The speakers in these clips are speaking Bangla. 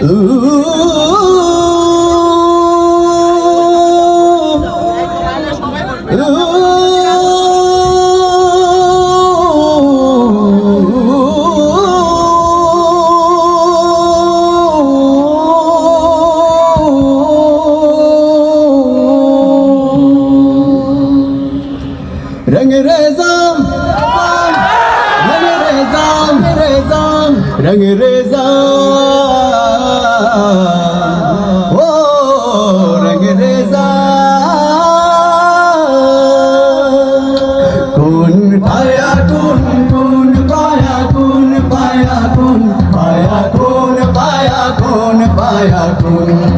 रंग रेजाम रंग रेजाम रेजाम रंग रेजाम ও রঙ রেজা। কোন পায়া কোন কোন পায়া কোন পায়া কোন পায়া কোন পায়া কোন পায়া কোন।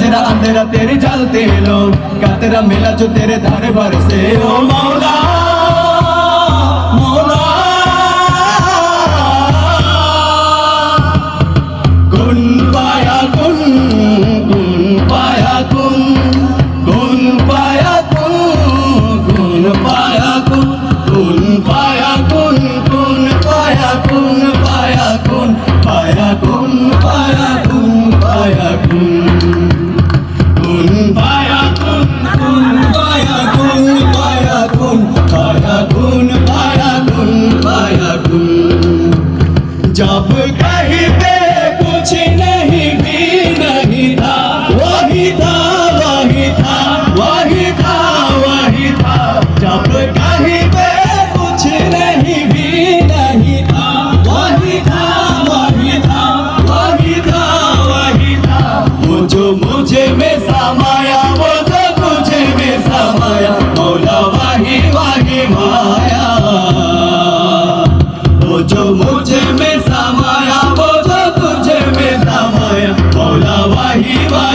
अंधेरा अंधेरा तेरी जलते लो कतरा मेला जो तेरे धारे भर से ओ मौला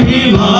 বাহিবা